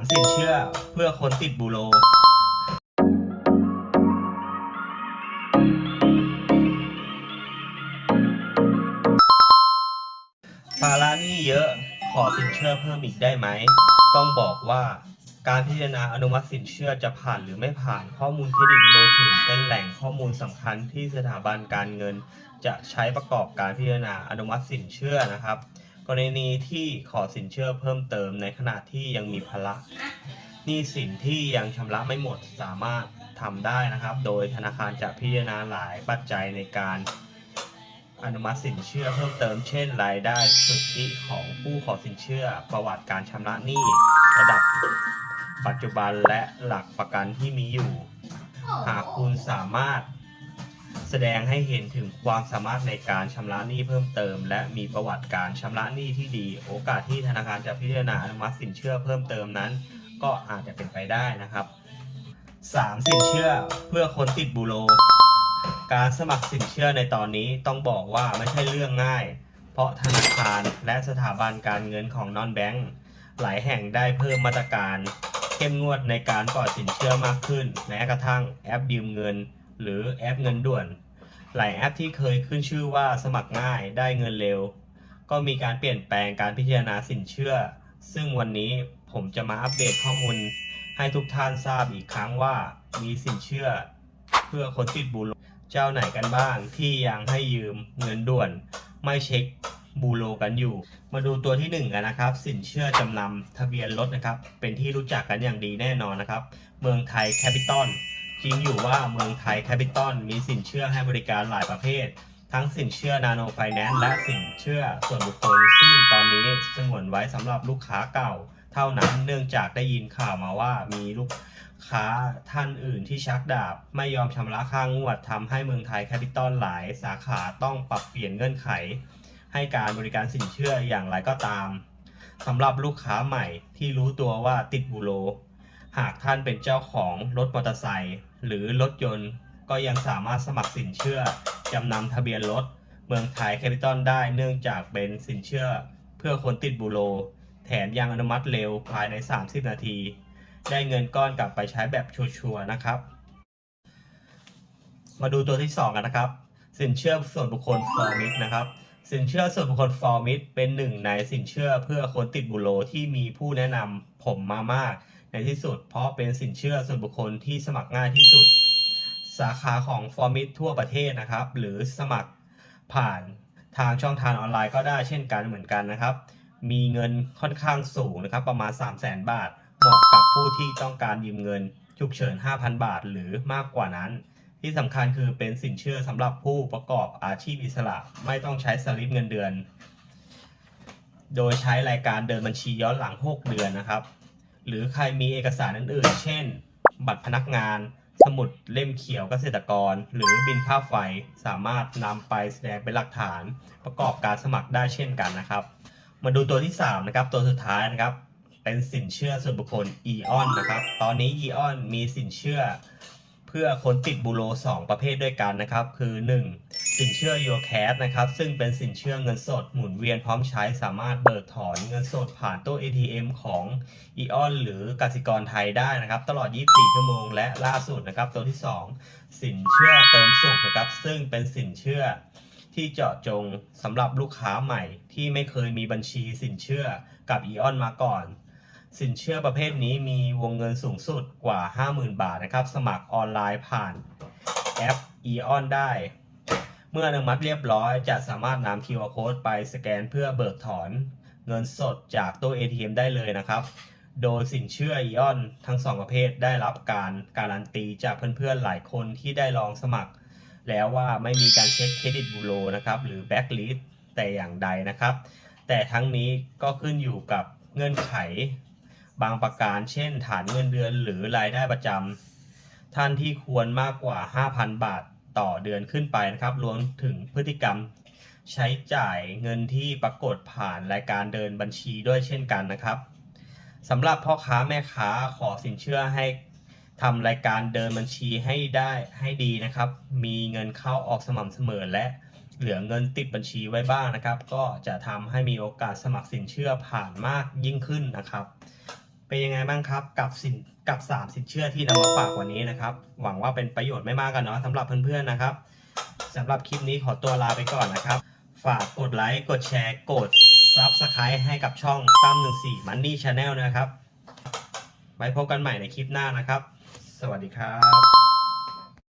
ามสินเชื่อเพื่อคนติดบูโรภาระหนี้เยอะขอสินเชื่อเพิ่มอีกได้ไหม ต้องบอกว่าการพิจารณาอนุมัติสินเชื่อจะผ่านหรือไม่ผ่านข้อมูลเครดิตโดยถือเป็นแหล่งข้อมูลสำคัญที่สถาบันการเงิน จะใช้ประกอบการพิจารณาอนุมัติสินเชื่อนะครับ กรณีที่ขอสินเชื่อเพิ่มเติมในขณะที่ยังมีภาระหนี้สินที่ยังชำระไม่หมดสามารถทำได้นะครับ โดยธนาคารจะพิจารณาหลายปัจจัยในการอนุมัติสินเชื่อเพิ่มเติมเช่น รายได้สุทธิของผู้ขอสินเชื่อ ประวัติการชำระหนี้ระดับปัจจุบันและหลักประกันที่มีอยู่ หากคุณสามารถ แสดงให้เห็นถึงความสามารถในการชำระหนี้เพิ่มเติม และมีประวัติการชำระหนี้ที่ดี โอกาสที่ธนาคารจะพิจารณาอนุมัติสินเชื่อเพิ่มเติมนั้น ก็อาจจะเป็นไปได้นะครับ 3. สินเชื่อเพื่อคนติดบูโร การสมัครสินเชื่อในตอนนี้ต้องบอกว่าไม่ใช่เรื่องง่าย เพราะธนาคารและสถาบันการเงินของนอนแบงก์หลายแห่งได้เพิ่มมาตรการ เข้มงวดในการปล่อยสินเชื่อมากขึ้นแม้กระทั่งแอปยืมเงิน หรือแอปเงินด่วน หลายแอปที่เคยขึ้นชื่อว่าสมัครง่ายได้เงินเร็ว ก็มีการเปลี่ยนแปลงการพิจารณาสินเชื่อ ซึ่งวันนี้ผมจะมาอัปเดตข้อมูลให้ทุกท่านทราบอีกครั้งว่ามีสินเชื่อ เพื่อคนติดบูโรเจ้าไหนกันบ้างที่ยังให้ยืมเงินด่วน ไม่เช็คบูโรกันอยู่ มาดูตัวที่หนึ่งกันนะครับ สินเชื่อจำนำทะเบียนรถนะครับ เป็นที่รู้จักกันอย่างดีแน่นอนนะครับ เมืองไทยแคปิตอล จริงอยู่ว่าเมืองไทยแคปิตอลมีสินเชื่อให้บริการหลายประเภท ทั้งสินเชื่อนาโนไฟแนนซ์และสินเชื่อส่วนบุคคลซึ่งตอนนี้สงวนไว้สำหรับลูกค้าเก่า เท่านั้นเนื่องจากได้ยินข่าวมาว่ามีลูกค้าท่านอื่นที่ชักดาบ ไม่ยอมชำระค่างวดทำให้เมืองไทยแคปิตอลหลายสาขาต้องปรับเปลี่ยนเงื่อนไข ให้การบริการสินเชื่ออย่างไรก็ตามสำหรับลูกค้าใหม่ที่รู้ตัวว่าติดบูโร หากท่านเป็นเจ้าของรถมอเตอร์ไซค์หรือรถยนต์ ก็ยังสามารถสมัครสินเชื่อ จำนำทะเบียนรถ เมืองไทยแคปิตอลได้เนื่องจากเป็นสินเชื่อ เพื่อคนติดบูโร แถมยังอนุมัติเร็วภายใน 30 นาที ได้เงินก้อนกลับไปใช้แบบชัวร์ๆนะครับ มาดูตัวที่ 2 กันนะครับ สินเชื่อส่วนบุคคลฟอร์มิกนะครับสินเชื่อส่วนบุคคลฟอร์มิกเป็นหนึ่งในสินเชื่อเพื่อคนติดบุโรที่มีผู้แนะนำผมมามาก ในที่สุด เพราะเป็นสินเชื่อส่วนบุคคลที่สมัครง่ายที่สุด สาขาของฟอร์มิ t ทั่วประเทศนะครับ หรือสมัครผ่านทางช่องทางออนไลน์ก็ได้เช่นกันเหมือนกันนะครับ มีเงินค่อนข้างสูงนะครับ ประมาณ 3 0 0 0 0 0 บาท เหมาะกับผู้ที่ต้องการยืมเงินฉุกเฉิน 5,000 บาทหรือมากกว่านั้น ที่สำคัญคือเป็นสินเชื่อสำหรับผู้ประกอบอาชีพอิสระ ไม่ต้องใช้สลิปเงินเดือน โดยใช้รายการเดินบัญชีย้อนหลัง 6 เดือนนะครับ หรือใครมีเอกสารอื่นๆ เช่น บัตรพนักงาน สมุดเล่มเขียวเกษตรกร หรือบินค่าไฟสามารถนำไปแสดงเป็นหลักฐาน ประกอบการสมัครได้เช่นกันนะครับ มาดูตัวที่3นะครับตัวสุดท้ายนะครับเป็นสินเชื่อส่วนบุคคล EON นนะครับ ตอนนี้ EON มีสินเชื่อ เพื่อคนติดบูโร 2 ประเภทด้วยกันนะครับ คือ 1. สินเชื่อ Your Cash นะครับ ซึ่งเป็นสินเชื่อเงินสดหมุนเวียนพร้อมใช้สามารถเบิกถอนเงินสดผ่านตู้ ATM ของ EON หรือกสิกรไทยได้นะครับ ตลอด 24 ชั่วโมงและล่าสุดนะครับ ตัวที่ 2 สินเชื่อเติมสุขนะครับ ซึ่งเป็นสินเชื่อที่เจาะจงสำหรับลูกค้าใหม่ ที่ไม่เคยมีบัญชีสินเชื่อกับ EON มาก่อน สินเชื่อประเภทนี้มีวงเงินสูงสุดกว่า 50,000 บาทนะครับ สมัครออนไลน์ผ่านแอป EON ได้ เมื่ออนุมัติเรียบร้อยจะสามารถนำ QR code ไปสแกนเพื่อเบิกถอนเงินสดจากตู้ ATM ได้เลยนะครับ โดยสินเชื่อ EON ทั้งสองประเภทได้รับการการันตีจากเพื่อนๆหลายคนที่ได้ลองสมัคร แล้วว่าไม่มีการเช็คเครดิตบูโรนะครับ หรือแบ็กลิสแต่อย่างใดนะครับ แต่ทั้งนี้ก็ขึ้นอยู่กับเงื่อนไข บางประการ เช่น ฐานเงินเดือนหรือรายได้ประจำท่านที่ควรมากกว่า 5,000 บาท ต่อเดือนขึ้นไปนะครับ รวมถึงพฤติกรรมใช้จ่ายเงินที่ปรากฏผ่านรายการเดินบัญชีด้วยเช่นกันนะครับสำหรับพ่อค้าแม่ค้าขอสินเชื่อให้ทำรายการเดินบัญชีให้ได้ให้ดีนะครับ มีเงินเข้าออกสม่ำเสมอและเหลือเงินติดบัญชีไว้บ้างนะครับ ก็จะทำให้มีโอกาสสมัครสินเชื่อผ่านมากยิ่งขึ้นนะครับ เป็นยังไงบ้างครับกับสินกับสามสินเชื่อที่นำมาฝากวันนี้นะครับ หวังว่าเป็นประโยชน์ไม่มากกันเนาะสำหรับเพื่อนๆนะครับสำหรับคลิปนี้ขอตัวลาไปก่อนนะครับ ฝากกดไลค์กดแชร์กดซับสไครต์ให้กับช่องตั้มหนึ่งสี่มันนี่ชาแนลนะครับ ไว้พบกันใหม่ในคลิปหน้านะครับ สวัสดีครับ